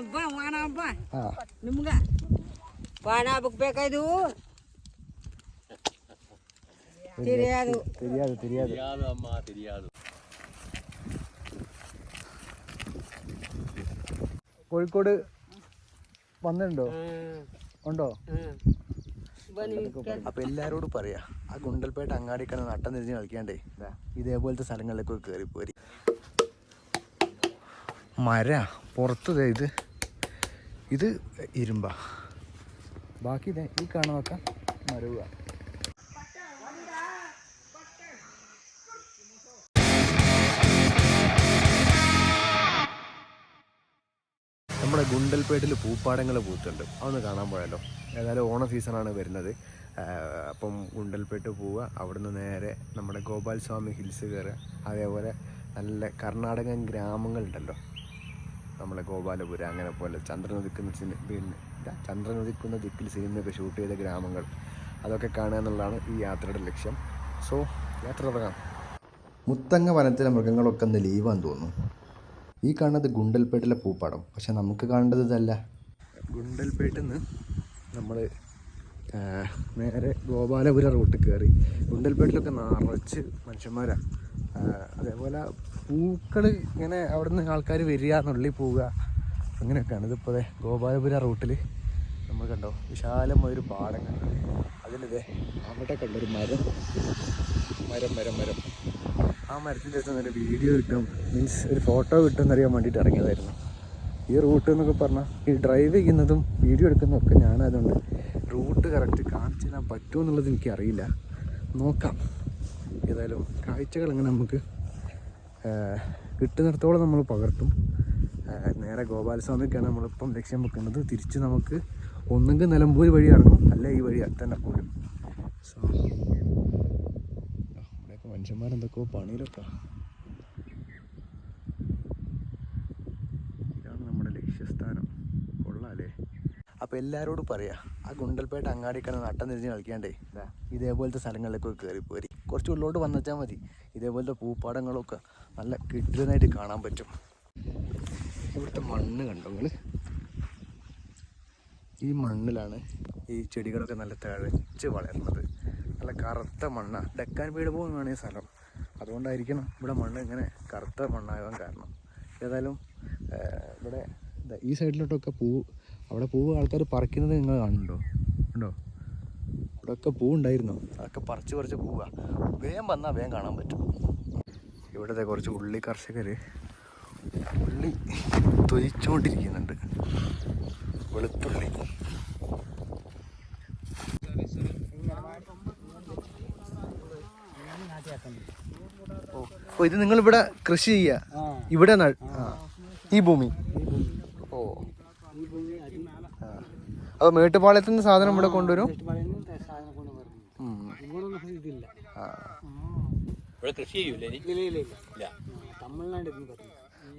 ಹಬ್ಬ ವಾಣ ಹಬ್ಬ ಹಾಂ ವಾಣ ಹಬ್ಬಕ್ಕೆ ಬೇಕಾಯ್ದು ತಿರಿಯಾದು ತಿರಿಯಾದು ತಿರಿಯಾದು ಅಮ್ಮ ತಿರಿಯಾದು കോഴിക്കോട് വന്നിട്ടുണ്ടോ? ഉണ്ടോ? അപ്പൊ എല്ലാരോടും പറയാ ആ ഗുണ്ടൽപേട്ട അങ്ങാടിക്കണ നട്ടം തിരിഞ്ഞ് കളിക്കാണ്ടേ. ഇതേപോലത്തെ സ്ഥലങ്ങളിലേക്ക് കയറി പോരി. മര പുറത്ത് ഇത്. ഇത് ഇരുമ്പ. ബാക്കി ഈ കാണുന്നൊക്കെ മരവുക. നമ്മുടെ ഗുണ്ടൽപേട്ടിൽ പൂപ്പാടങ്ങൾ പൂത്തുണ്ട്. അതൊന്ന് കാണാൻ പോയാലോ? ഏതായാലും ഓണ സീസണാണ് വരുന്നത്. അപ്പം ഗുണ്ടൽപേട്ട് പോവുക. അവിടുന്ന് നേരെ നമ്മുടെ ഗോപാൽ സ്വാമി ഹിൽസ് കയറുക അതേപോലെ നല്ല കർണാടകൻ ഗ്രാമങ്ങളുണ്ടല്ലോ. നമ്മളെ ഗോപാലപുരം അങ്ങനെ പോലെ ചന്ദ്രൻ ഉദിക്കുന്ന സിനി പിന്നെ ചന്ദ്രൻ ദിക്കിൽ സിനിമയൊക്കെ ഷൂട്ട് ചെയ്ത ഗ്രാമങ്ങൾ. അതൊക്കെ കാണുക എന്നുള്ളതാണ് ഈ യാത്രയുടെ ലക്ഷ്യം. സോ യാത്ര തുടങ്ങാം. മുത്തങ്ങ വനത്തിലെ മൃഗങ്ങളൊക്കെ ഒന്ന് ലീവാന്ന് തോന്നുന്നു. ഈ കാണുന്നത് ഗുണ്ടൽപേട്ടിലെ പൂപ്പാടം. പക്ഷെ നമുക്ക് കാണേണ്ടത് ഇതല്ല. ഗുണ്ടൽപേട്ടിൽ നിന്ന് നമ്മൾ നേരെ ഗോപാലപുരം റൂട്ട് കയറി. ഗുണ്ടൽപേട്ടിലൊക്കെ നിറച്ച് മനുഷ്യന്മാരാണ് അതേപോലെ പൂക്കൾ ഇങ്ങനെ അവിടെ നിന്ന് ആൾക്കാർ വരിക നുള്ളി പോവുക. അങ്ങനെയൊക്കെയാണ്. ഇതിപ്പോൾ അതെ ഗോപാലപുര റൂട്ടിൽ നമ്മൾ കണ്ടോ? വിശാലമായ ഒരു പാടം കണ്ടു. അതിലിതേ അവിടെ കണ്ടൊരു ഒരു മരം? മരം മരം മരം. ആ മരത്തിന്റെ അടുത്ത് ഒരു വീഡിയോ കിട്ടും. മീൻസ് ഒരു ഫോട്ടോ കിട്ടും എന്നറിയാൻ വേണ്ടിയിട്ട് ഇറങ്ങിയതായിരുന്നു. ഈ റൂട്ട് എന്നൊക്കെ പറഞ്ഞാൽ ഈ ഡ്രൈവ് ചെയ്യുന്നതും വീഡിയോ എടുക്കുന്നതൊക്കെ ഞാനതുകൊണ്ട് റൂട്ട് കറക്റ്റ് കാണിച്ചു തരാൻ പറ്റുമോ എന്നുള്ളത് എനിക്കറിയില്ല. നോക്കാം. ഏതായാലും കാഴ്ചകൾ എങ്ങനെ നമുക്ക് കിട്ടുന്നിടത്തോളം നമ്മൾ പകർത്തും. നേരെ ഗോപാലസ്വാമിക്കാണ് നമ്മളിപ്പം ലക്ഷ്യം വെക്കുന്നത്. തിരിച്ച് നമുക്ക് ഒന്നുകിൽ നിലമ്പൂർ വഴി ഇറങ്ങും. അല്ല ഈ വഴി തന്നെ പോരും സോ ഇവിടെയൊക്കെ മനുഷ്യന്മാരെന്തൊക്കെയോ പണിയിലൊക്കെ. ഇതാണ് നമ്മുടെ ലക്ഷ്യസ്ഥാനം. കൊള്ളാല്ലേ? അപ്പോൾ എല്ലാവരോടും പറയാ ആ ഗുണ്ടൽപേട്ട അങ്ങാടിക്കണ നട്ടം തിരിഞ്ഞ് കളിക്കാണ്ടേ ഇതേപോലത്തെ സ്ഥലങ്ങളിലേക്കൊക്കെ കയറി പോരി കുറച്ച് ഉള്ളോട്ട് വന്നുവെച്ചാൽ മതി. ഇതേപോലത്തെ പൂപ്പാടങ്ങളൊക്കെ നല്ല കിട്ടുന്നതായിട്ട് കാണാൻ പറ്റും. ഇവിടുത്തെ മണ്ണ് കണ്ടോ നിങ്ങൾ ഈ മണ്ണിലാണ് ഈ ചെടികളൊക്കെ നല്ല തഴച്ച് വളരുന്നത്. നല്ല കറുത്ത മണ്ണാണ് ഡെക്കാൻ വീട് പോകുന്നതാണ് ഈ സ്ഥലം. അതുകൊണ്ടായിരിക്കണം ഇവിടെ മണ്ണ് ഇങ്ങനെ കറുത്ത മണ്ണാകാൻ കാരണം. ഏതായാലും ഇവിടെ ഈ സൈഡിലോട്ടൊക്കെ പൂ അവിടെ പൂവ് ആൾക്കാർ പറിക്കുന്നത് നിങ്ങൾ കാണുന്നുണ്ടോ ഉണ്ടോ ഇവിടെയൊക്കെ പൂ ഉണ്ടായിരുന്നു അതൊക്കെ പറിച്ച് പറിച്ച് പോവുക വേഗം വന്നാൽ വേഗം കാണാൻ പറ്റും. ഇവിടുത്തെ കുറച്ച് ഉള്ളി കർഷകർ ഉള്ളി തൊലിച്ചുകൊണ്ടിരിക്കുന്നുണ്ട് വെളുത്തുള്ളി. ഓ ഓ, ഇത് നിങ്ങൾ ഇവിടെ കൃഷി ചെയ്യുക ഇവിടെ ഈ ഭൂമി? ഓ. അപ്പൊ മേട്ടുപാളയത്തിന്റെ നിന്ന് സാധനം ഇവിടെ കൊണ്ടുവരും ഉം. ആ. ഇവിടെ കൃഷി ചെയ്യൂല തമിഴ്നാട്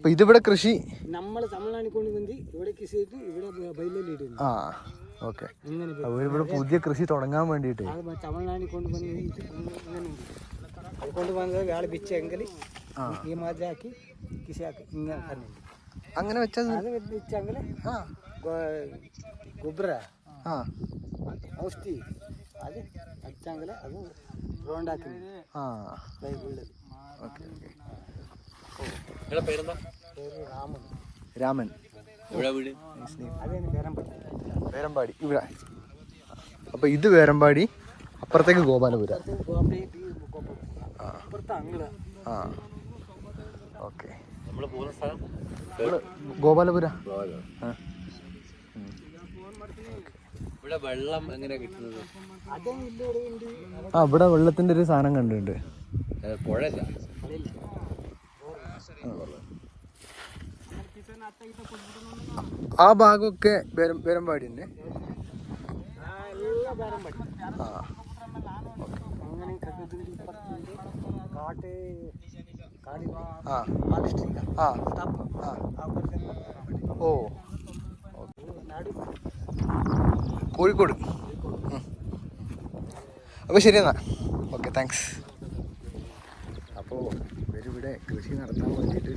ഇതിവിടെ കൃഷി? നമ്മൾ തമിഴ്നാട്ടിൽ ആ ഓക്കെ. അവരിവിടെ പുതിയ കൃഷി തുടങ്ങാൻ വേണ്ടിട്ട് ഈ അങ്ങനെ വെച്ചാൽ അത് ഔഷ്ടി. അത് അടിച്ചാങ്കിൽ അത് റൗണ്ടാക്കി ആ. ബൈബിളിൽ ഓക്കെ ഓക്കെ. രാമൻ. രാമൻ. വേരമ്പാടി ഇവിടെ. അപ്പോൾ ഇത് വേരമ്പാടി അപ്പുറത്തേക്ക് ഗോപാലപുര. ആ. ആ. ഇവിടെ വെള്ളം എങ്ങനെ കിട്ടുന്നത്? ആ ഇവിടെ വെള്ളത്തിന്റെ ഒരു സാധനം കണ്ടിട്ടുണ്ട്. ആ ഭാഗമൊക്കെ ബെരമ്പാടി തന്നെ ആ ഓ ഓ. കോഴിക്കോട്. അപ്പോൾ ശരി എന്നാ. ഓക്കെ താങ്ക്സ് അപ്പോൾ ഇവരിവിടെ കൃഷി നടത്താൻ വേണ്ടിയിട്ട്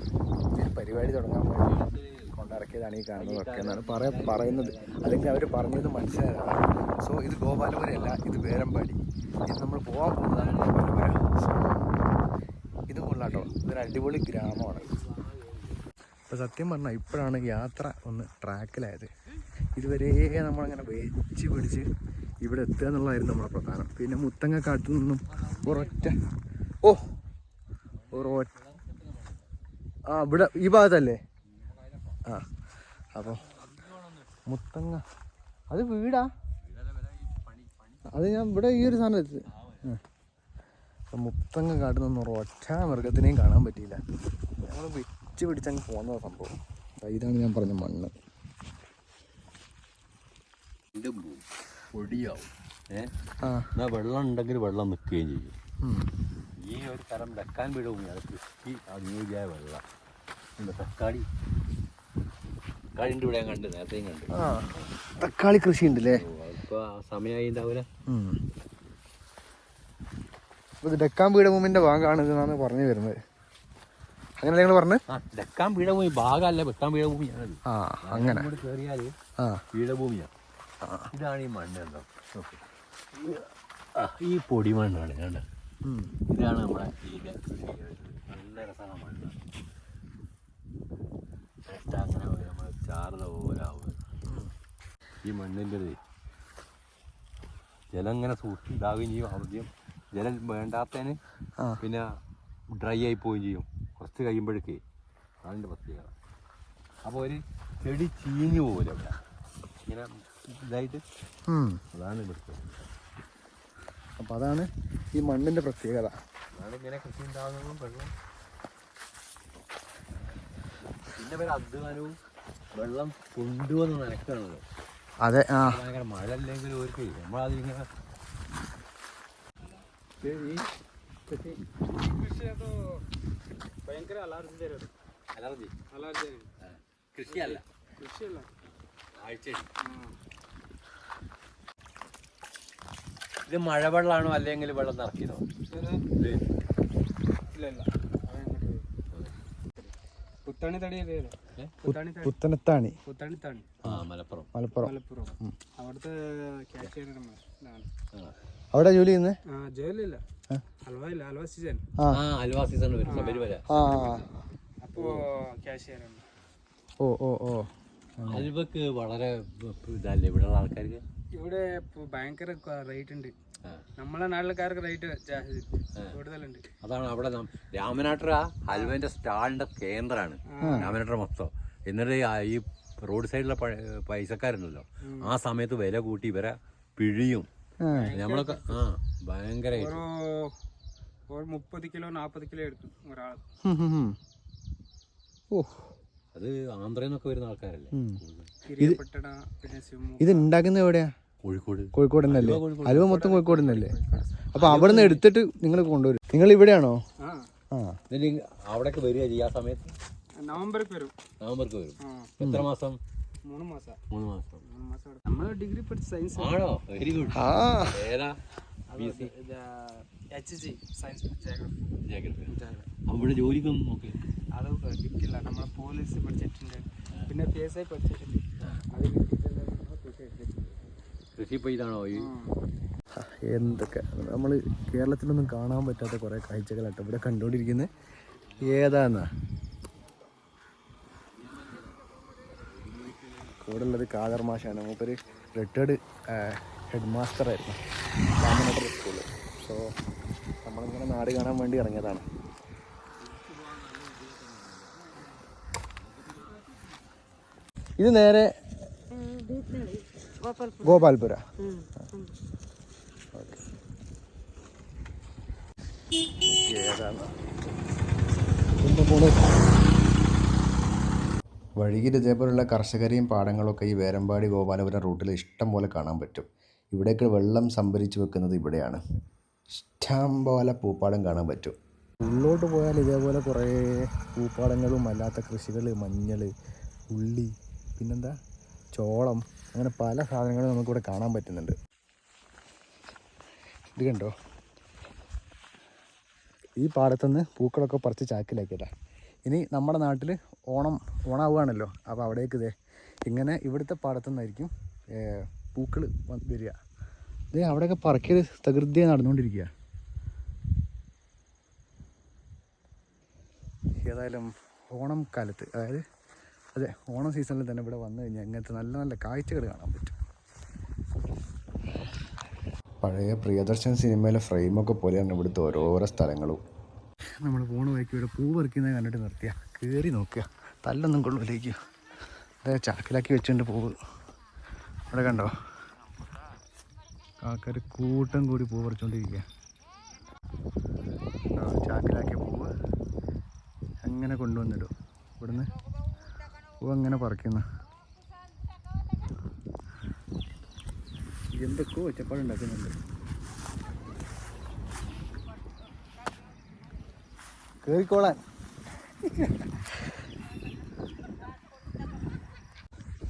ഒരു പരിപാടി തുടങ്ങാൻ വേണ്ടി കൊണ്ടിറക്കിയതാണ് ഈ കാണുന്നതൊക്കെ എന്നാണ് പറയ പറയുന്നത്. അല്ലെങ്കിൽ അവർ പറഞ്ഞത് മനസ്സിലായതാണ് സോ ഇത് ഗോപാലപുരയല്ല ഇത് വേരമ്പാടി ഇത് നമ്മൾ പോകാൻ പോകുന്നതാണ് ഗോപാലപുര. ഇത് കൊള്ളാട്ടോ. ഇതൊരു അടിപൊളി ഗ്രാമമാണ്. അപ്പോൾ സത്യം പറഞ്ഞാൽ ഇപ്പോഴാണ് യാത്ര ഒന്ന് ട്രാക്കിലായത് ഇതുവരെ നമ്മളങ്ങനെ വെച്ച് പിടിച്ച് ഇവിടെ എത്തുക എന്നുള്ളതായിരുന്നു നമ്മുടെ പ്രധാനം. പിന്നെ മുത്തങ്ങ കാട്ടിൽ നിന്നും ഒരൊറ്റ ഓ ഒരൊറ്റ ആ ഇവിടെ ഈ ഭാഗത്തല്ലേ? ആ അപ്പോൾ മുത്തങ്ങ അത് വീടാ? അത് ഞാൻ ഇവിടെ ഈ ഒരു സാധനം എത്തി മുത്തങ്ങ കാട്ടിൽ നിന്നും ഒരൊറ്റ മൃഗത്തിനെയും കാണാൻ പറ്റിയില്ല. ഞങ്ങൾ വെച്ച് പിടിച്ചങ്ങ് പോകുന്ന സംഭവം. ഇതാണ് ഞാൻ പറഞ്ഞ മണ്ണ്. പൊടിയാവും. ഏഹ് എന്നാ വെള്ളം ഉണ്ടെങ്കിൽ വെള്ളം നിൽക്കുകയും ചെയ്യും. ഈ ഒരു തരം വെക്കാൻ വിടവും അത് കൃഷി അനുയോജ്യമായ വെള്ളം. തക്കാളി. തക്കാളിന്റെ ഇവിടെ ഞാൻ കണ്ട് നേരത്തെയും കണ്ട്. തക്കാളി കൃഷി ഉണ്ടല്ലേ? ഇപ്പോൾ സമയമായി ഉണ്ടാവില്ല ഇത് ഡെക്കാൻ ഭാഗമാണ് ഇതെന്നാണ് പറഞ്ഞു വരുന്നത്. അങ്ങനെ നിങ്ങൾ പറഞ്ഞത് ആ ഡക്കാൻ പീഠഭൂമി ഭാഗമല്ല വെക്കാൻ പീഠഭൂമിയാണത്. ആ അങ്ങനെ. കയറിയാൽ ആ. പീഠഭൂമിയാണ് ഇതാണ് ഈ മണ്ണ് എന്താ. ഈ പൊടി മണ്ണാണ് കണ്ട? ഇതാണ് നമ്മുടെ ഈ കൃഷി നല്ല രസമാണ് മണ്ണ്. നമ്മൾ ചാർന്ന ഈ മണ്ണിന്റെ ഇത് ജലം ഇങ്ങനെ സൂക്ഷിണ്ടാവുകയും ചെയ്യും ആദ്യം ജലം വേണ്ടാത്തതിന് പിന്നെ ഡ്രൈ ആയി പോവുകയും ചെയ്യും. കുറച്ച് കഴിയുമ്പോഴേക്കേ അതിന്റെ പ്രത്യേകത. അപ്പോൾ ഒരു ചെടി ചീഞ്ഞു പോകില്ല ഇങ്ങനെ ഇതായിട്ട് അതാണ് ഇവിടുത്തെ. അപ്പോൾ അതാണ് ഈ മണ്ണിന്റെ പ്രത്യേകത. അതാണ് ഇങ്ങനെ കൃഷി ഉണ്ടാകുന്നതും വെള്ളം. പിന്നെ പേര് അധ്വാനവും വെള്ളം കൊണ്ടുവന്ന് നനക്കാണല്ലോ അതെ ആ. ഭയങ്കര മഴ അല്ലെങ്കിൽ ഓർക്ക് നമ്മളതിങ്ങനെ ഭയങ്കര അലർജി തരും. അലർജി. അലർജി കൃഷിയല്ല. കൃഷിയല്ല. ആഴ്ച ഇത് മഴവെള്ളാണോ അല്ലെങ്കിൽ വെള്ളം നിറക്കിയതോ? പുത്തനത്താണി. പുത്തനത്താണി മലപ്പുറം. മലപ്പുറം. മലപ്പുറം. അവിടെ ജോലി ചെയ്യുന്നേ? സീസൺ ആ. സീസൺ വരും ആ. അപ്പോ ഓ ഓ ഓ. വളരെ ആൾക്കാർക്ക്? ഇവിടെ ഭയങ്കര റേറ്റ് ഉണ്ട്. നമ്മളെ നാട്ടിലക്കാർക്ക് റേറ്റ് ജാസ്തി കൂടുതലുണ്ട്. അതാണ് അവിടെ നം- ഹൽവേന്റെ ഹൽവന്റെ സ്റ്റാളിന്റെ കേന്ദ്രമാണ് രാമനാട്ടര മൊത്തം. എന്നിട്ട് ഈ റോഡ് സൈഡിലെ പൈസക്കാരുണ്ടല്ലോ. ആ സമയത്ത് വില കൂട്ടി ഇവരെ പിഴിയും. നമ്മളൊക്കെ ആ ഭയങ്കര മുപ്പത് കിലോ നാൽപ്പത് കിലോ എടുക്കും ഒരാൾ ഹും, ഹും, ഹും. ഓ അത് ആന്ധ്രയിൽ നിന്നൊക്കെ വരുന്ന ആൾക്കാരല്ലേ? ഇത് ഉണ്ടാക്കുന്നത് എവിടെയാ? കോഴിക്കോട്. കോഴിക്കോട് തന്നെയല്ലേ? അലുവ മൊത്തം കോഴിക്കോട് തന്നെയല്ലേ? അപ്പൊ അവിടെ നിന്ന് എടുത്തിട്ട് നിങ്ങൾ കൊണ്ടുവരും. നിങ്ങൾ ഇവിടെയാണോ? ആ. അവിടേക്ക് വരിക ചെയ്യുക സമയത്ത്? നവംബർക്ക് വരും. നവംബർക്ക് വരും. ആ. എത്ര മാസം? മൂന്ന് മാസം. മൂന്ന് മാസം. നമ്മൾ ഡിഗ്രി പഠിച്ച സയൻസ് ആണോ. വെരി ഗുഡ് ആ. ഏതാ? അവിടെ ജോലിക്കൊന്നും നോക്കി അത് കിട്ടില്ല നമ്മൾ പോലീസ് പഠിച്ചിട്ടുണ്ട്. പിന്നെ പി എസ് ഐ പഠിച്ചിട്ടുണ്ട്. അത് കിട്ടിയിട്ടില്ല. കൃഷി ഇപ്പോൾ ഈ എന്തൊക്കെ? നമ്മൾ കേരളത്തിലൊന്നും കാണാൻ പറ്റാത്ത കുറേ കാഴ്ചകളാട്ടോ ഇവിടെ കണ്ടുകൊണ്ടിരിക്കുന്നത് ഏതാന്നാ? കൂടെ ഉള്ളത് കാദർ മാഷാണ്. നമുക്കൊരു റിട്ടയർഡ് ഹെഡ് മാസ്റ്റർ ആയിരുന്നു. രാമനഗർ സ്കൂളിൽ സോ നമ്മളിങ്ങനെ നാട് കാണാൻ വേണ്ടി ഇറങ്ങിയതാണ്. ഇത് നേരെ ഗോപാൽപുര. വഴിയിൽ ഇതേപോലുള്ള കർഷകരെയും പാടങ്ങളൊക്കെ ഈ വേരമ്പാടി ഗോപാലപുരം റൂട്ടിൽ ഇഷ്ടം പോലെ കാണാൻ പറ്റും. ഇവിടേക്ക് വെള്ളം സംഭരിച്ചു വെക്കുന്നത് ഇവിടെയാണ്. ഇഷ്ടം പോലെ പൂപ്പാടം കാണാൻ പറ്റും. ഉള്ളോട്ട് പോയാൽ ഇതേപോലെ കുറേ പൂപ്പാടങ്ങളും അല്ലാത്ത കൃഷികൾ മഞ്ഞൾ ഉള്ളി പിന്നെന്താ? ചോളം. അങ്ങനെ പല സാധനങ്ങളും നമുക്കിവിടെ കാണാൻ പറ്റുന്നുണ്ട്. ഇത് കണ്ടോ? ഈ പാടത്തുനിന്ന് പൂക്കളൊക്കെ പറിച്ച് ചാക്കിലാക്കിയതാ. ഇനി നമ്മുടെ നാട്ടിൽ ഓണം ഓണാവുകയാണല്ലോ. അപ്പോൾ അവിടേക്ക് ഇതേ ഇങ്ങനെ ഇവിടുത്തെ പാടത്തു നിന്നായിരിക്കും പൂക്കൾ വരിക. ഇത് അവിടെയൊക്കെ പറക്കിയത് തകൃതിയായി നടന്നുകൊണ്ടിരിക്കുക ഏതായാലും ഓണം കാലത്ത് അതായത് അതെ ഓണം സീസണിൽ തന്നെ ഇവിടെ വന്നു കഴിഞ്ഞാൽ ഇങ്ങനത്തെ നല്ല നല്ല കാഴ്ചകൾ കാണാൻ പറ്റും. പഴയ പ്രിയദർശൻ സിനിമയിലെ ഫ്രെയിമൊക്കെ പോലെയാണ് ഇവിടുത്തെ ഓരോരോ സ്ഥലങ്ങളും. നമ്മൾ പോണ വഴിക്ക് ഇവിടെ പൂ പറിക്കുന്നത് കണ്ടിട്ട് നിർത്തിയ. കയറി നോക്കുക തല്ലൊന്നും കൊള്ളൂലേക്ക്. അതെ ചാക്കിലാക്കി വെച്ചിട്ടുണ്ട് പൂവ് അവിടെ കണ്ടോ? ആൾക്കാർ കൂട്ടം കൂടി പൂ പറിച്ചുകൊണ്ടിരിക്കുക കണ്ടോ? ചാക്കിലാക്കിയ പൂവ് അങ്ങനെ കൊണ്ടുവന്നിടും. ഇവിടുന്ന് പൂ അങ്ങനെ പറിക്കുന്ന. എന്തൊക്കെയോ ഒച്ചപ്പാടുണ്ടാക്കുന്നുണ്ട് കേറിക്കോളാൻ.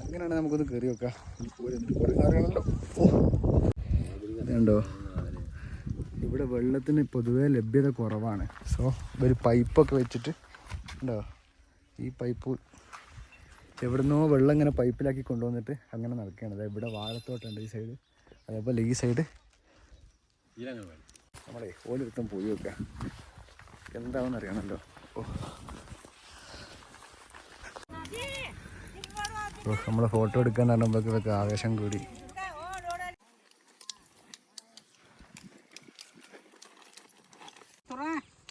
അങ്ങനെയാണെങ്കിൽ നമുക്കൊന്ന് കയറി വെക്കാം ഇവിടെ വെള്ളത്തിന് പൊതുവേ ലഭ്യത കുറവാണ്. സോ ഒരു പൈപ്പൊക്കെ വെച്ചിട്ട് ഉണ്ടോ? ഈ പൈപ്പ് എവിടുന്നോ വെള്ളം ഇങ്ങനെ പൈപ്പിലാക്കി കൊണ്ടുവന്നിട്ട് അങ്ങനെ നടക്കുകയാണ് അതായത് ഇവിടെ വാഴത്തോട്ടുണ്ട് ഈ സൈഡ് അതേപോലെ ഈ സൈഡ് ഇതിലങ്ങനെ വേണം നമ്മളെ ഓരോരുത്തം പോയി വെക്കാം എന്താണെന്ന് അറിയണമല്ലോ ഓ ഓ നമ്മളെ ഫോട്ടോ എടുക്കാൻ പറയുമ്പോഴേക്ക് ഇതൊക്കെ ആവേശം കൂടി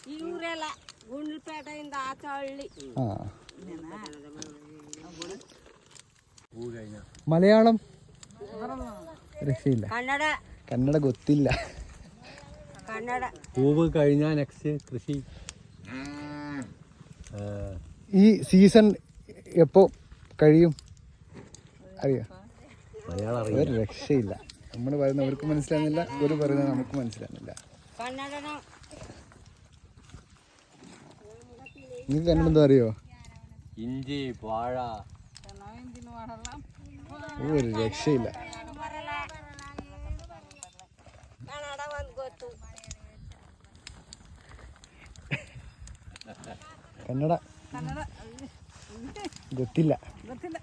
ಈ ಊರೆಲ್ಲ ಗುಂಡ್ಲಪೇಟೆಯಿಂದ ಆಚೆ ಹಳ್ಳಿ മലയാളം. രക്ഷയില്ല. കന്നഡ. ഗൊത്തില്ല പൂവ് കഴിഞ്ഞ നെക്സ്റ്റ് കൃഷി. ഈ സീസൺ എപ്പോ കഴിയും? അറിയാം? ഒരു രക്ഷയില്ല. നമ്മൾ പറയുന്ന അവർക്ക് മനസ്സിലാകുന്നില്ല ഒരു പറയുന്നത് നമുക്ക് മനസ്സിലാകുന്നില്ല. നിങ്ങൾക്ക് കന്നഡ അറിയോ? ഇഞ്ചി വാഴ. ഒരു രക്ഷയില്ല ಕನ್ನಡ ಒಂದು ಗೊತ್ತು കന്നഡ ಗೊತ್ತಿಲ್ಲ ಗೊತ್ತಿಲ್ಲ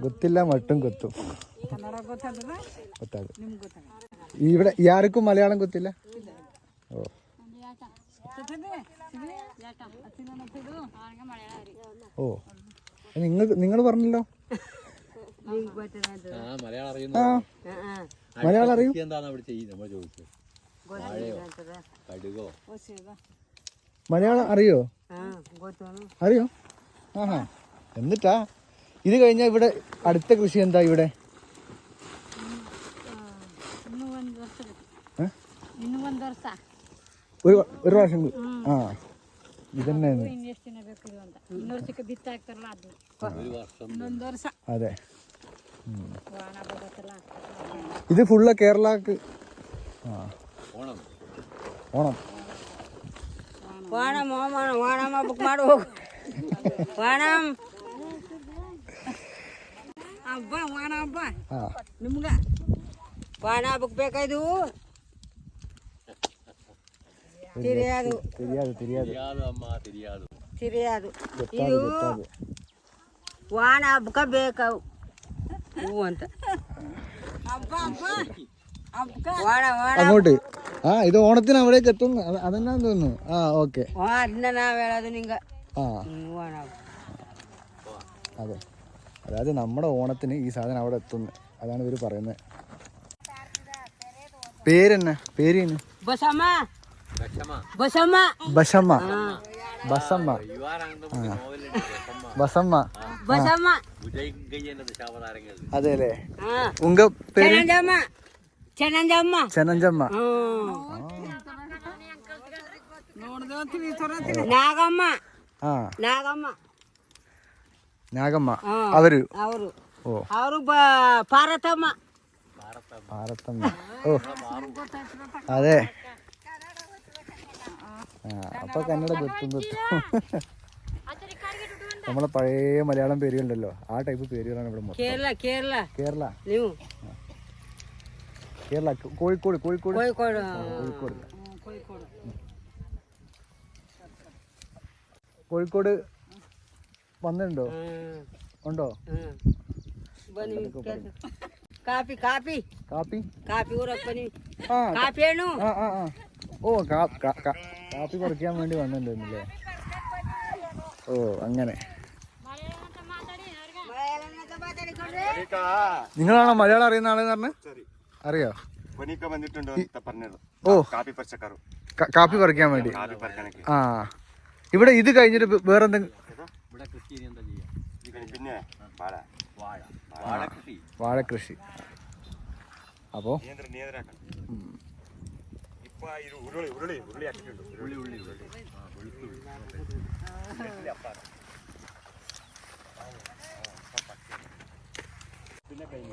ಗೊತ್ತಿಲ್ಲ ಮಟ್ಟಂ ಗೊತ್ತು ಕನ್ನಡ ಗೊತ್ತಂದ್ರೆ ಗೊತ್ತಾಗ ನಿಮ್ಗೆ ಗೊತ್ತಾಗ ഇവിടെ ಯಾರಿಗೂ മലയാളം ಗೊತ್ತಿಲ್ಲ ഓ ഓ നിങ്ങൾ നിങ്ങൾ പറഞ്ഞല്ലോ ನಿಮ್ಗೆ ಗೊತ್ತಿಲ್ಲ ആ മലയാളം അറിയും. എന്താണ് അവിടെ ചെയ്യുന്നത്? മലയാളം അറിയോ? അറിയോ? ആഹാ. എന്നിട്ടാ ഇത് കഴിഞ്ഞാൽ ഇവിടെ അടുത്ത കൃഷി എന്താ ഇവിടെ? ഒരു ഒരു പ്രാവശ്യം ആ ഇതന്നെ അതെ. ഇത് ഫുള്ള് കേരളക്ക് ആ ഓണം ഓണം ವಾಣಮ್ ವಾಣ ವಾಣಮ್ಮ ಬುಕ್ ಮಾಡಿ ಹೋಗು ವಾಣಮ್ ಹಬ್ಬ ವಾಣ ಹಬ್ಬ ആ ನಿಮ್ಗ ವಾಣ ಹಬ್ಬಕ್ಕೆ ಬೇಕಾಯ್ದು ತಿರಿಯಾದು തിരിയാതെ തിരിയാതെ തിരിയാതു അമ്മ തിരിയാതു ತಿರಿಯಾದು ಗೊತ್ತಾದು ಇದು ಗೊತ್ತಾದು ವಾಣ ಹಬ್ಬಕ್ಕೆ ಬೇಕಾವು ಹೂವು ಅಂತ ಹಬ್ಬ ಹಬ್ಬ ಹಬ್ಬಕ್ಕೆ ವಾಣ ವಾಣ അങ്ങോട്ട് ആ ഇത് ഓണത്തിന് അവിടേക്ക് എത്തും അത് അതെന്നാന്ന് തോന്നുന്നു ആ ഓക്കെ ಅದನ್ನ ನಾವು ಹೇಳೋದು ನಿಂಗೆ ആ ಹ್ಞೂ ವಾಣ ಹಬ್ಬ അതെ അതായത് നമ്മുടെ ഓണത്തിന് ഈ സാധനം അവിടെ എത്തുന്നു അതാണ് ഇവർ പറയുന്നത് പേരെന്നാ പേര് തന്നെ ಬಸಮ್ಮ ലക്ഷമ ಬಸಮ್ಮ ബസമ്മ ബസമ്മ യുവാനാണെന്ന് നോവലുണ്ട് ലക്ഷമ്മ ബസമ്മ അതെ അല്ലേ ഉങ്ക പേര് ചെനഞ്ചമ്മ നാഗമ്മ నాగమ్మ నాగమ్మ అవరు అవరు ఓ అవరు భారతమ్మ భారతమ్మ ఓ అదే అప్ప కన్నడ గుర్తుంది നമ്മളെ പഴയ മലയാളം പേരുകളുണ്ടല്ലോ. ആ ടൈപ്പ് പേരുകളാണ് ഇവിടെ കേരള കേരള. കേരള. ന്യൂ. കേരള കോഴിക്കോട് കോഴിക്കോട്? കോഴിക്കോട് കോഴിക്കോട്. വന്നിട്ടുണ്ടോ? ഉണ്ടോ? ഓ കാപ്പി പറിക്കാൻ വേണ്ടി വന്നിട്ടുണ്ടായിരുന്നില്ലേ? ഓ അങ്ങനെ. നിങ്ങളാണോ മലയാളം അറിയുന്ന ആളെന്ന് പറഞ്ഞു? അറിയോ? ഓ. കാപ്പി പറിക്കാൻ വേണ്ടി. ആ. ഇവിടെ ഇത് കഴിഞ്ഞിട്ട് വേറെ എന്തെങ്കിലും വാഴകൃഷി അപ്പോ? ഉരുളി ഉരുളി ഉരുളി ഉരുളി ഉരുളി. ഉരുളി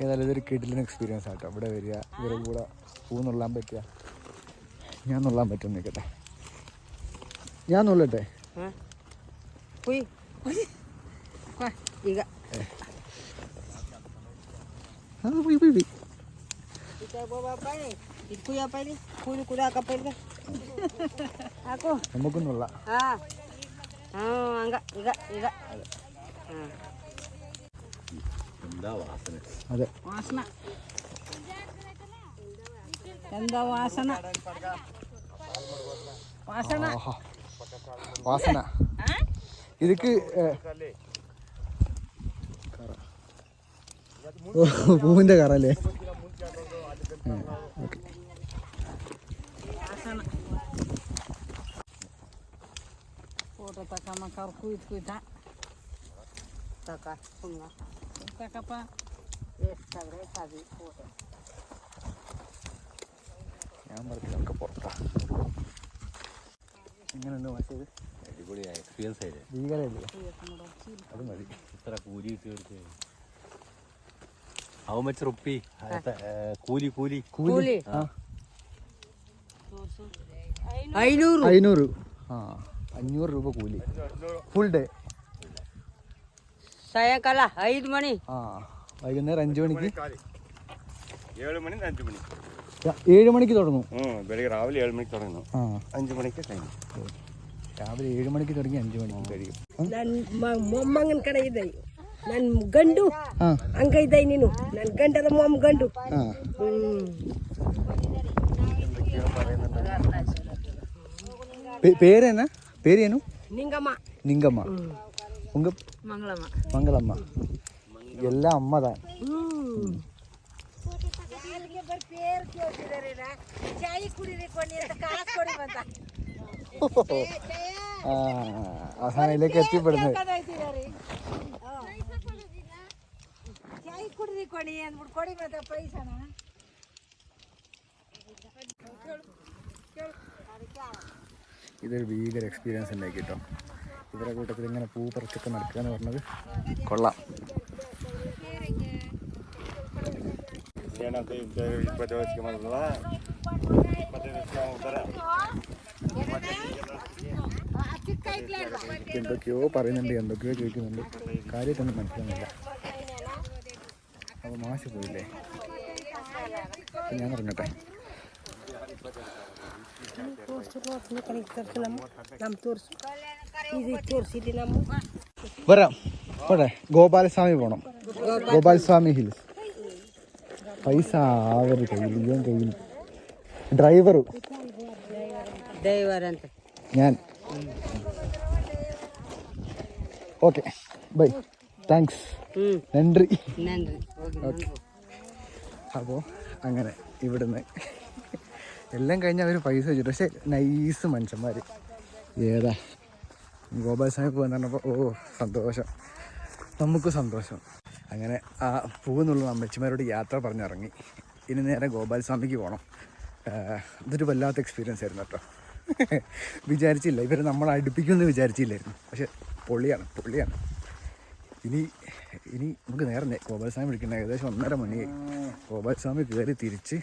ഏതായാലും ഇതൊരു കിഡിലിന് എക്സ്പീരിയൻസ് ആട്ടോ. ഇവിടെ വരിക ഇവരുടെ കൂടെ പൂ നുള്ളാൻ പറ്റുക. ഞാൻ നുള്ളാൻ പറ്റും നിൽക്കട്ടെ ഞാൻ നുള്ളട്ടെ? നമുക്കൊന്നുള്ള ആ. അതെ. വാസന. എന്താ വാസന? വാസന. വാസന. ഇതിക്ക് പൂവിന്റെ കറ അല്ലേ? ഓക്കെ. ഫോട്ടോ തക്കാമ കറക്കു ഇരിക്കൂട്ട തക്കാ Esta capa. Esta greca de puta. ഞാൻ പറഞ്ഞൊക്കെ പുറത്താ എങ്ങനെയുണ്ട് മറ്റേത് അടിപൊളിയായ എക്സ്പീരിയൻസ് ആയില്ലേ? ഭീകരല്ലേ? അത് മതി. ഇത്ര കൂലി കിട്ടിയ ഹൗ മച്ച് റുപ്പി കൂലി കൂലി. കൂലി? അഞ്ഞൂറ് അഞ്ഞൂറ് ആ അഞ്ഞൂറ് രൂപ കൂലി. ഫുൾ ഡേ ಸಾಯಂಕಾಲ ಐದು ಮಣಿ ആ വൈകുന്നേരം അഞ്ച് മണിക്ക് ಖಾಲಿ ಏಳು ಮಣಿಯಿಂದ ಅಂಜು ಮಣಿ ര- ഏഴ് മണിക്ക് തുടങ്ങും ಹ್ಞೂ ಬೆಳಿಗ್ಗೆ ರಾವಿಲೆ ಏಳು ಮಣಿಗೆ ತೊಡಗು ആ ಅಂಜು ಮಣಿಗೆ ಟೈಮ್ രാവിലെ ഏഴ് മണിക്ക് തുടങ്ങി അഞ്ച് മണിക്ക് കഴിയും ನನ್ನ ಮೊಮ್ಮಗನ ಕಡೆ ಇದ್ದೆ ನನ್ನ ಗಂಡು ആ ಹಂಗ ಇದ್ದೆ ನೀನು ನನ್ನ ಗಂಡದ ಮೊಮ್ಮ ಗಂಡು ആ ಹ್ಮ್ പേ- പേരെന്നാ പേരേനു ನಿಂಗಮ್ಮ നിങ്കമ്മ ഉങ്ക ಮಂಗಳಮ್ಮ മംഗളമ്മ എല്ലാം അമ്മ താൻ ಚಾಯಿ ಕುಡಿರಿ ಕೊಡಿ ಅಂತ ಕಾಸು ಕೊಡಿ ಬಂತ ആ അവസാനയിലേക്ക് എത്തിപ്പെടുന്നത് ಚಾಯಿ ಕುಡಿರಿ ಕೊಡಿ ಅಂದ್ಬಿಟ್ಟು ಕೊಡಿ ಬಂತ ಪೈಸನ ഇതൊരു ഭീകര എക്സ്പീരിയൻസ് ഉണ്ടാക്കി കേട്ടോ ഇവരുടെ കൂട്ടത്തിൽ ഇങ്ങനെ പൂ പറിച്ചൊക്കെ നടക്കുക എന്ന് പറഞ്ഞത് കൊള്ളാം. എന്തൊക്കെയോ പറയുന്നുണ്ട് എന്തൊക്കെയോ ചോദിക്കുന്നുണ്ട്. കാര്യമായിട്ടൊന്നും മനസ്സിലാകുന്നില്ല അപ്പോൾ മാഷ് പോയില്ലേ? ഞാൻ പറഞ്ഞോട്ടെ. കുറച്ച് കുറച്ച് കളിക്കണം നാം തോർച്ചു വരാം. പോടെ ഗോപാലസ്വാമി പോണം. ഗോപാലസ്വാമി ഹിൽസ്. പൈസ ആവര് കയ്യിൽ കയ്യിൽ ഡ്രൈവറു. ഞാൻ. ഓക്കെ. ബൈ. താങ്ക്സ്. നന്ദി. ഓക്കെ. അപ്പോൾ അങ്ങനെ ഇവിടുന്ന് എല്ലാം കഴിഞ്ഞ അവർ പൈസ വെച്ചിട്ട്. പക്ഷെ നൈസ് മനുഷ്യന്മാർ ഏതാ? ഗോപാൽ സ്വാമി പോകാൻ പറഞ്ഞപ്പോൾ ഓ സന്തോഷം. നമുക്ക് സന്തോഷം. അങ്ങനെ ആ പൂവെന്നുള്ള അമ്മച്ചിമാരോട് യാത്ര പറഞ്ഞിറങ്ങി. ഇനി നേരെ ഗോപാൽ സ്വാമിക്ക് പോകണം ഇതൊരു വല്ലാത്ത എക്സ്പീരിയൻസ് ആയിരുന്നു കേട്ടോ. വിചാരിച്ചില്ല. ഇവർ നമ്മളെ അടുപ്പിക്കുമെന്ന് വിചാരിച്ചില്ലായിരുന്നു. പക്ഷെ പൊള്ളിയാണ് പൊള്ളിയാണ് ഇനി ഇനി നമുക്ക് നേരെ ഗോപാൽ സ്വാമി വിളിക്കണ്ട. ഏകദേശം ഒന്നര മണി ഗോപാൽ സ്വാമി കയറി തിരിച്ച്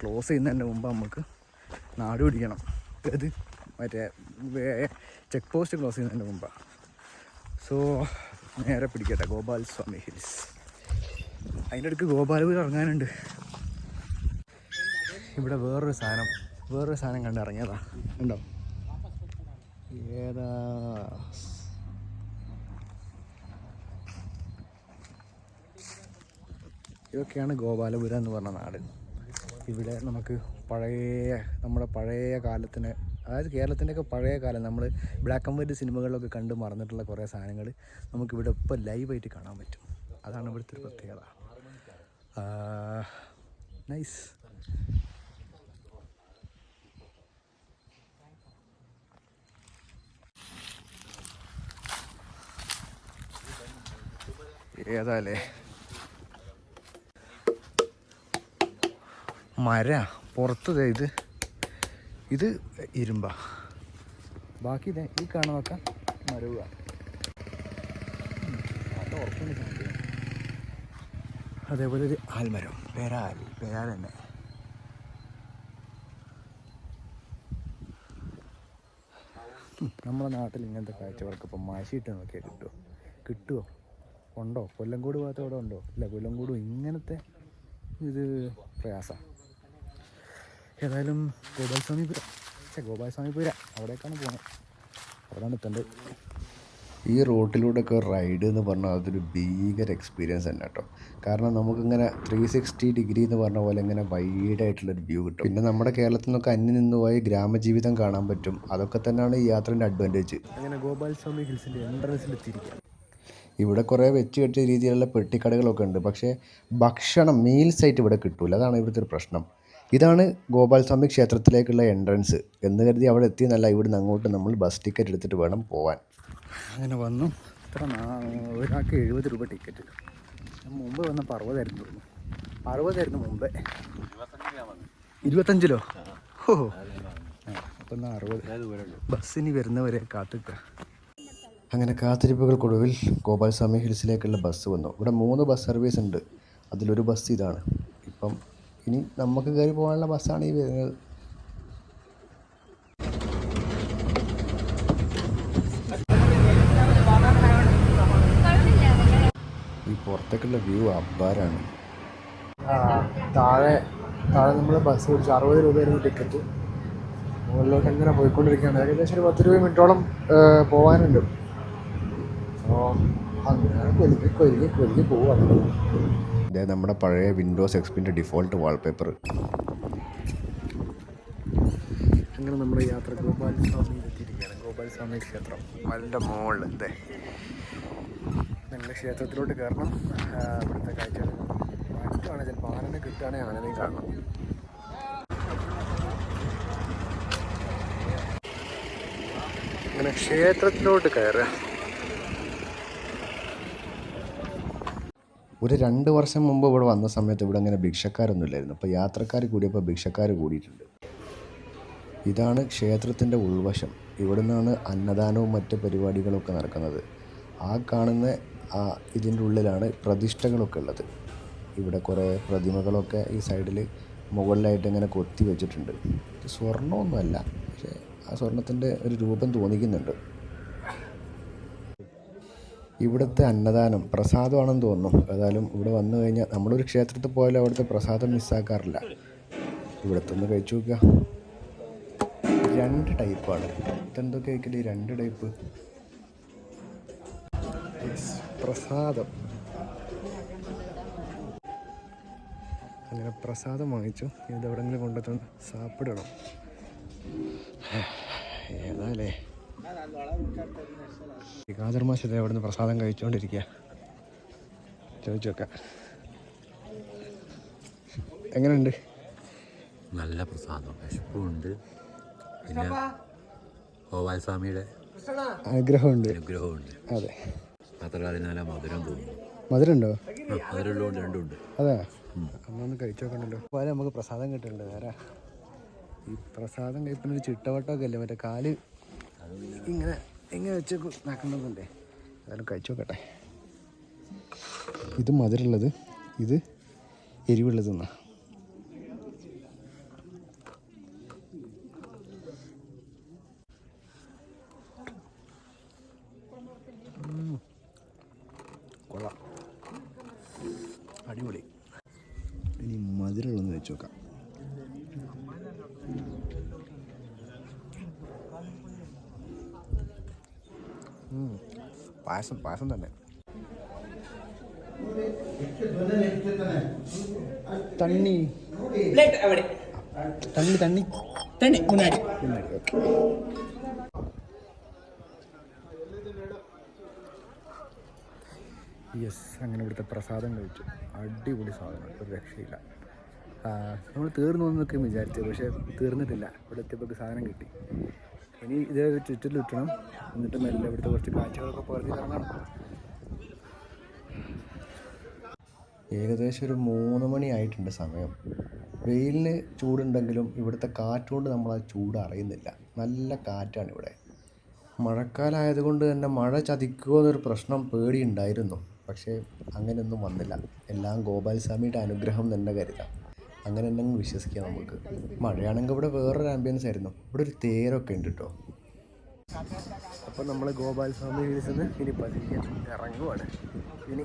ക്ലോസ് ചെയ്യുന്നതിന്റെ മുമ്പ് നമുക്ക് നാട് പിടിക്കണം. അത് മറ്റേ ചെക്ക് പോസ്റ്റ് ക്ലോസ് ചെയ്യുന്നതിന് മുമ്പാണ് സോ നേരെ പിടിക്കട്ടെ ഗോപാൽ സ്വാമി ഹിൽസ് അതിന്റെ അടുക്ക് ഗോപാലപുരം ഇറങ്ങാനുണ്ട്. ഇവിടെ വേറൊരു സാധനം വേറൊരു സാധനം കണ്ടിറങ്ങിയതാ ഉണ്ടോ ഏതാ? ഇതൊക്കെയാണ് ഗോപാലപുരം എന്ന് പറഞ്ഞ നാട്. ഇവിടെ നമുക്ക് പഴയ നമ്മുടെ പഴയ കാലത്തിന് അതായത് കേരളത്തിന്റെയൊക്കെ പഴയ കാലം നമ്മൾ ബ്ലാക്ക് ആൻഡ് വൈറ്റ് സിനിമകളിലൊക്കെ കണ്ട് മറന്നിട്ടുള്ള കുറേ സാധനങ്ങൾ നമുക്കിവിടെ ഇപ്പോൾ ലൈവായിട്ട് കാണാൻ പറ്റും. അതാണ് ഇവിടുത്തെ ഒരു പ്രത്യേകത. നൈസ് ഏതാല്ലേ മര. പുറത്ത് ഇത്. ഇത് ഇരുമ്പ. ബാക്കി ഇതേ ഈ കാണുന്നതൊക്കെ മരവുക. അതേപോലെ ഒരു ആൽമരം. പേരാൽ പേരാൽ തന്നെ. നമ്മുടെ നാട്ടിൽ ഇങ്ങനത്തെ കാഴ്ചകൾക്ക് ഇപ്പം മാശിയിട്ട് നോക്കിയാൽ കിട്ടുമോ കിട്ടുമോ ഉണ്ടോ? കൊല്ലംകോട് ഭാഗത്ത് അവിടെ ഉണ്ടോ? ഇല്ല കൊല്ലംകോടും ഇങ്ങനത്തെ ഇത് പ്രയാസമാണ് ഏതായാലും ഗോപാൽസ്വാമിപുര പക്ഷേ ഗോപാൽസ്വാമിപുര അവിടേക്കാണ് പോകുന്നത് അവിടെയാണ് എത്തേണ്ടത്. ഈ റോട്ടിലൂടെയൊക്കെ റൈഡ് എന്ന് പറഞ്ഞാൽ അതൊരു ഭീകര എക്സ്പീരിയൻസ് തന്നെ കേട്ടോ. കാരണം നമുക്കിങ്ങനെ ത്രീ സിക്സ്റ്റി ഡിഗ്രി എന്ന് പറഞ്ഞ പോലെ ഇങ്ങനെ വൈഡായിട്ടുള്ളൊരു വ്യൂ കിട്ടും. പിന്നെ നമ്മുടെ കേരളത്തിൽ നിന്നൊക്കെ അന്യം നിന്ന് പോയി ഗ്രാമജീവിതം കാണാൻ പറ്റും. അതൊക്കെ തന്നെയാണ് ഈ യാത്രേന്റെ അഡ്വാന്റേജ് അങ്ങനെ ഗോപാൽസ്വാമി ഹിൽസിന്റെ എൻട്രൻസിൽ ഇവിടെ കുറേ വെച്ച് കെട്ടിയ രീതിയിലുള്ള പെട്ടിക്കടകളൊക്കെ ഉണ്ട്. പക്ഷേ ഭക്ഷണം മീൽസ് ആയിട്ട് ഇവിടെ കിട്ടില്ല അതാണ് ഇവിടുത്തെ ഒരു പ്രശ്നം. ഇതാണ് ഗോപാൽസ്വാമി ക്ഷേത്രത്തിലേക്കുള്ള എൻട്രൻസ് എന്ന് കരുതി അവിടെ എത്തിയെന്നല്ല ഇവിടുന്ന് അങ്ങോട്ട് നമ്മൾ ബസ് ടിക്കറ്റ് എടുത്തിട്ട് വേണം പോവാൻ. അങ്ങനെ വന്നു. ഇത്ര ഒരാൾക്ക് എഴുപത് രൂപ ടിക്കറ്റ് മുമ്പ് വന്നപ്പോൾ അറുപതായിരുന്നു തോന്നുന്നു. അറുപതായിരുന്നു മുമ്പേ. ഇരുപത്തഞ്ചിലോ? ഓ അപ്പം എന്നാൽ അറുപത്. ബസ്സിന് വരുന്നവരെ കാത്തിക്കുക അങ്ങനെ കാത്തിരിപ്പുകൾക്കൊടുവിൽ ഗോപാൽസ്വാമി ഹിൽസിലേക്കുള്ള ബസ് വന്നു. ഇവിടെ മൂന്ന് ബസ് സർവീസ് ഉണ്ട്. അതിലൊരു ബസ് ഇതാണ്. ഇപ്പം ഇനി നമുക്ക് കയറി പോകാനുള്ള ബസ്സാണ് ഈ വരുന്നത്. ഈ പുറത്തേക്കുള്ള വ്യൂ അബ്ബാരാണ് താഴെ താഴെ നമ്മൾ ബസ് പിടിച്ച് അറുപത് രൂപയായിരുന്നു ടിക്കറ്റ് മുകളിലോട്ട് ഇങ്ങനെ പോയിക്കൊണ്ടിരിക്കുകയാണ്. ഏകദേശം ഒരു പത്ത് രൂപ മിനിറ്റോളം പോകാനുണ്ട് അപ്പോൾ അങ്ങനെ കൊലുക്കി കൊലുക്കി കൊലുക്കി പോവാണ്. ഇതേ നമ്മുടെ പഴയ വിൻഡോസ് എക്സ്പിന്റെ ഡിഫോൾട്ട് വാൾപേപ്പർ അങ്ങനെ നമ്മുടെ യാത്ര ഗോപാൽ സ്വാമി എത്തിയിരിക്കുകയാണ്. ഗോപാൽ സ്വാമി ക്ഷേത്രം. മലിന്റെ മുകളിൽ ഇതേ. ഞങ്ങൾ ക്ഷേത്രത്തിലോട്ട് കയറണം. ഇവിടുത്തെ കാഴ്ചകൾ അടുത്താണ് ചിലപ്പോൾ ആനനെ കിട്ടുകയാണെങ്കിൽ ആനനെയും കാണണം. അങ്ങനെ ക്ഷേത്രത്തിലോട്ട് കയറുക. ഒരു രണ്ട് വർഷം മുമ്പ് ഇവിടെ വന്ന സമയത്ത് ഇവിടെ അങ്ങനെ ഭിക്ഷക്കാരൊന്നും ഇല്ലായിരുന്നു അപ്പോൾ യാത്രക്കാർ കൂടിയപ്പോൾ ഭിക്ഷക്കാർ കൂടിയിട്ടുണ്ട്. ഇതാണ് ക്ഷേത്രത്തിന്റെ ഉൾവശം. ഇവിടെ നിന്നാണ് അന്നദാനവും മറ്റ് പരിപാടികളൊക്കെ നടക്കുന്നത്. ആ കാണുന്ന ആ ഇതിന്റെ ഉള്ളിലാണ് പ്രതിഷ്ഠകളൊക്കെ ഉള്ളത്. ഇവിടെ കുറേ പ്രതിമകളൊക്കെ ഈ സൈഡിൽ മുകളിലായിട്ട് ഇങ്ങനെ കൊത്തി വെച്ചിട്ടുണ്ട്. സ്വർണമൊന്നുമല്ല പക്ഷേ ആ സ്വർണത്തിന്റെ ഒരു രൂപം തോന്നിക്കുന്നുണ്ട്. ഇവിടുത്തെ അന്നദാനം പ്രസാദമാണെന്ന് തോന്നുന്നു. ഏതായാലും ഇവിടെ വന്നു കഴിഞ്ഞാൽ നമ്മളൊരു ക്ഷേത്രത്തിൽ പോയാലും അവിടുത്തെ പ്രസാദം മിസ്സാക്കാറില്ല. ഇവിടുത്തെ ഒന്ന് കഴിച്ചു നോക്കുക. രണ്ട് ടൈപ്പാണ്. ഇതെന്തൊക്കെ കഴിക്കൽ? രണ്ട് ടൈപ്പ്. പ്രസാദം. അങ്ങനെ പ്രസാദം വാങ്ങിച്ചു. ഇത് എവിടെങ്കിലും കൊണ്ടെത്തണം സാപ്പിടണം. ഏതാല്ലേ ഈ ഖാദർ മാഷത് അവിടുന്ന് പ്രസാദം കഴിച്ചുകൊണ്ടിരിക്കുക ചോദിച്ചു നോക്കാം എങ്ങനെയുണ്ട്? നല്ല പ്രസാദം. വിശപ്പുണ്ട്. പിന്നെ ഗോപാൽ സ്വാമിയുടെ അനുഗ്രഹമുണ്ട് അനുഗ്രഹമുണ്ട്. അതെ. മാത്രമല്ല അതിന് നല്ല മധുരം തോന്നുന്നു. മധുരമുണ്ടോ? മധുരമുള്ളതുകൊണ്ട് രണ്ടുമുണ്ട്. അതെ. അന്നൊന്ന് കഴിച്ചു നോക്കണ്ടല്ലോ പോലെ നമുക്ക് പ്രസാദം കിട്ടുന്നുണ്ട് വേറെ. ഈ പ്രസാദം കഴിക്കുന്ന ഒരു ചിട്ടവട്ടമൊക്കെ അല്ലേ? മറ്റേ കാൽ ഇങ്ങനെ ഇങ്ങനെ വെച്ച് നാക്കണമെന്നുണ്ടേ എന്തായാലും കഴിച്ചു നോക്കട്ടെ. ഇത് മധുരമുള്ളത് ഇത് എരിവുള്ളത് എന്നാ കൊള്ളാം അടിപൊളി ഇനി മധുരമുള്ളൊന്ന് വെച്ച് നോക്കാം പായസം പായസം തന്നെ. തണ്ണി. തണ്ണി തണ്ണി. തണ്ണി മുന്നാടി മുന്നാടി യെസ് അങ്ങനെ ഇവിടുത്തെ പ്രസാദം കഴിച്ചു. അടിപൊളി സാധനം ഒരു രക്ഷയില്ല. നമ്മൾ തീർന്നു എന്നൊക്കെ വിചാരിച്ചത് പക്ഷേ തീർന്നിട്ടില്ല. ഇവിടെ എത്തിയപ്പോൾ സാധനം കിട്ടി. ഇനി ഇത് ചുറ്റിൽ ചുറ്റണം. എന്നിട്ട് മെല്ലെ ഇവിടുത്തെ കുറച്ച് കാഴ്ചകളൊക്കെ പറഞ്ഞ് തരണം ഏകദേശം ഒരു മൂന്ന് മണി ആയിട്ടുണ്ട് സമയം. വെയിലിന് ചൂടുണ്ടെങ്കിലും ഇവിടുത്തെ കാറ്റുകൊണ്ട് നമ്മൾ ആ ചൂട് അറിയുന്നില്ല. നല്ല കാറ്റാണ് ഇവിടെ. മഴക്കാലമായതുകൊണ്ട് തന്നെ മഴ ചതിക്കുമോ എന്നൊരു പ്രശ്നം പേടിയുണ്ടായിരുന്നു. പക്ഷേ അങ്ങനെയൊന്നും വന്നില്ല. എല്ലാം ഗോപാൽസ്വാമിയുടെ അനുഗ്രഹം തന്നെ കരുതാം. അങ്ങനെ എന്തെങ്കിലും വിശ്വസിക്കാം നമുക്ക്. മഴയാണെങ്കിൽ ഇവിടെ വേറൊരു ആംബിയൻസ് ആയിരുന്നു. ഇവിടെ ഒരു തേരൊക്കെ ഉണ്ട് കേട്ടോ അപ്പോൾ നമ്മൾ ഗോപാൽസ്വാമി ഹിൽസിൽ നിന്ന് ഇനി പതിയെ ഇറങ്ങുവാണ്. ഇനി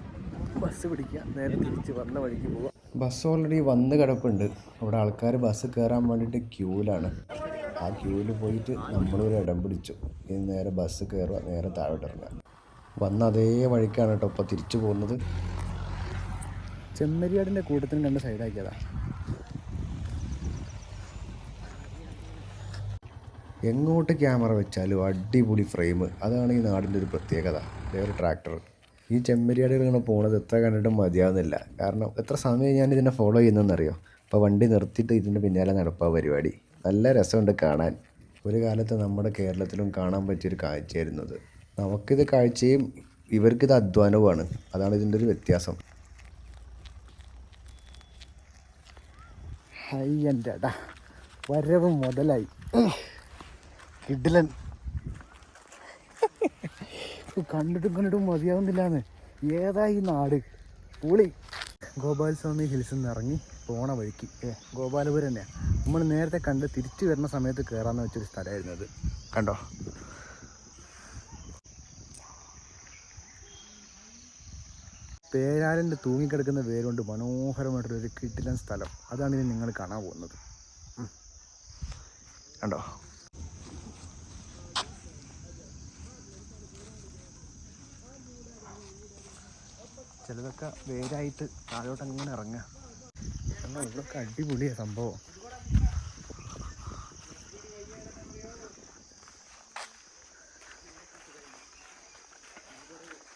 ബസ് പിടിക്കുക. നേരെ തിരിച്ച് വന്ന വഴിക്ക് പോവാം. ബസ് ഓൾറെഡി വന്ന് കിടപ്പുണ്ട്. അവിടെ ആൾക്കാർ ബസ് കയറാൻ വേണ്ടിയിട്ട് ക്യൂവിലാണ് ആ ക്യൂവിൽ പോയിട്ട് നമ്മളൊരു ഇടം പിടിച്ചു. ഇനി നേരെ ബസ് കയറുക നേരെ താഴോട്ട് ഇറങ്ങുക. വന്ന അതേ വഴിക്കാണ് കേട്ടോ ഇപ്പോൾ തിരിച്ചു പോകുന്നത്. ചെമ്മരിയാടിന്റെ കൂട്ടത്തിന് രണ്ട് സൈഡാക്കിയതാ എങ്ങോട്ട് ക്യാമറ വെച്ചാലും അടിപൊളി ഫ്രെയിം. അതാണ് ഈ നാടിന്റെ ഒരു പ്രത്യേകത. വേറെ ട്രാക്ടർ ഈ ചെമ്മരിയാടുകൾ ഇങ്ങനെ പോണത് എത്ര കണ്ടിട്ടും മതിയാവുന്നില്ല. കാരണം എത്ര സമയം ഞാൻ ഇതിനെ ഫോളോ ചെയ്യുന്നതെന്നറിയോ അപ്പോൾ വണ്ടി നിർത്തിയിട്ട് ഇതിന്റെ പിന്നാലെ നടപ്പാ പരിപാടി. നല്ല രസമുണ്ട് കാണാൻ. ഒരു കാലത്ത് നമ്മുടെ കേരളത്തിലും കാണാൻ പറ്റിയൊരു കാഴ്ചയായിരുന്നു അത്. നമുക്കിത് കാഴ്ചയും ഇവർക്കിത് അധ്വാനവുമാണ്. അതാണ് ഇതിന്റെ ഒരു വ്യത്യാസം. ഹൈ എന്റെ വരവ് മുതലായി. കിഡിലൻ. കണ്ടിട്ടും കണ്ടിട്ടും മതിയാവുന്നില്ലാന്ന്. ഏതാ ഈ നാട്? പുളി. ഗോപാലസ്വാമി ഹിൽസിൽ നിന്ന് ഇറങ്ങി പോണ വഴിക്ക്. ഏ ഗോപാലപുരം തന്നെയാണ് നമ്മൾ നേരത്തെ കണ്ട് തിരിച്ചു വരുന്ന സമയത്ത് കയറാമെന്ന് വെച്ചൊരു സ്ഥലമായിരുന്നു അത്. കണ്ടോ? പേരാലിന്റെ തൂങ്ങിക്കിടക്കുന്ന വേരുകൊണ്ട് മനോഹരമായിട്ടുള്ളൊരു കിട്ടിലൻ സ്ഥലം. അതാണ് ഇനി നിങ്ങൾ കാണാൻ പോകുന്നത്. കണ്ടോ? ചിലതൊക്കെ വേരായിട്ട് താഴോട്ട് അങ്ങനെ ഇറങ്ങുക. എന്നാൽ ഇവിടെയൊക്കെ അടിപൊളിയാണ് സംഭവം.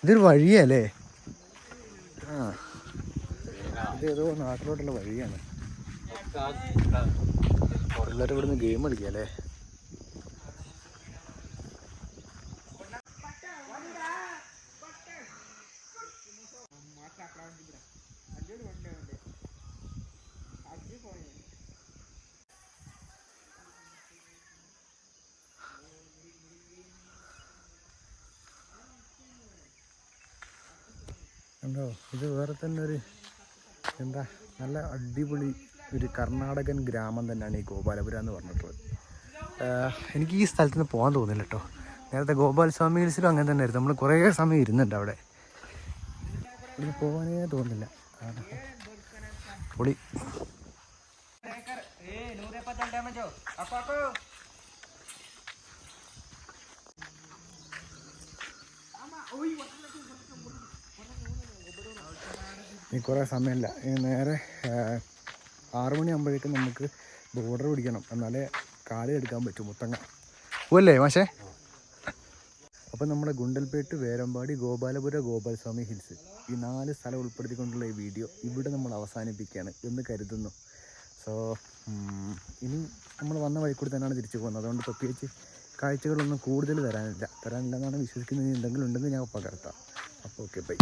ഇതൊരു വഴിയല്ലേ? ആ. ഇത് ഏതോ നാട്ടിലോട്ടുള്ള വഴിയാണ്. പിള്ളേർ ഇവിടുന്ന് ഗെയിം കളിക്കുക അല്ലേ കണ്ടോ ഇത് വേറെ തന്നെ ഒരു എന്താ നല്ല അടിപൊളി ഒരു കർണാടകൻ ഗ്രാമം തന്നെയാണ് ഈ ഗോപാലപുരം എന്ന് പറഞ്ഞിട്ടുള്ളത്. എനിക്ക് ഈ സ്ഥലത്ത് നിന്ന് പോകാൻ തോന്നില്ല കേട്ടോ. നേരത്തെ ഗോപാൽ സ്വാമി ഹിൽസിലും അങ്ങനെ തന്നെ ആയിരുന്നു. നമ്മൾ കുറേ സമയം ഇരുന്നുണ്ട് അവിടെ. എനിക്ക് പോകാനേ തോന്നില്ല പൊളി കാരണം പൊളി. ഇനി കുറേ സമയമില്ല. ഇനി നേരെ ആറ് മണിയാകുമ്പോഴേക്കും നമുക്ക് ബോർഡർ പിടിക്കണം. എന്നാലേ കാലി എടുക്കാൻ പറ്റും മുത്തങ്ങ. പോവല്ലേ മാഷേ? അപ്പം നമ്മുടെ ഗുണ്ടൽപേട്ട് വേരമ്പാടി ഗോപാലപുര ഗോപാലസ്വാമി ഹിൽസ്. ഈ നാല് സ്ഥലം ഉൾപ്പെടുത്തിക്കൊണ്ടുള്ള ഈ വീഡിയോ ഇവിടെ നമ്മൾ അവസാനിപ്പിക്കുകയാണ് എന്ന് കരുതുന്നു. സോ ഇനി നമ്മൾ വന്ന വഴി കൂടി തന്നെയാണ് തിരിച്ചു പോകുന്നത്. അതുകൊണ്ട് പ്രത്യേകിച്ച് കാഴ്ചകളൊന്നും കൂടുതൽ തരാനില്ല തരാനില്ല എന്നാണ് വിശ്വസിക്കുന്നത് എന്തെങ്കിലും ഉണ്ടെങ്കിൽ ഞാൻ പകർത്താം. അപ്പോൾ ഓക്കെ ബൈ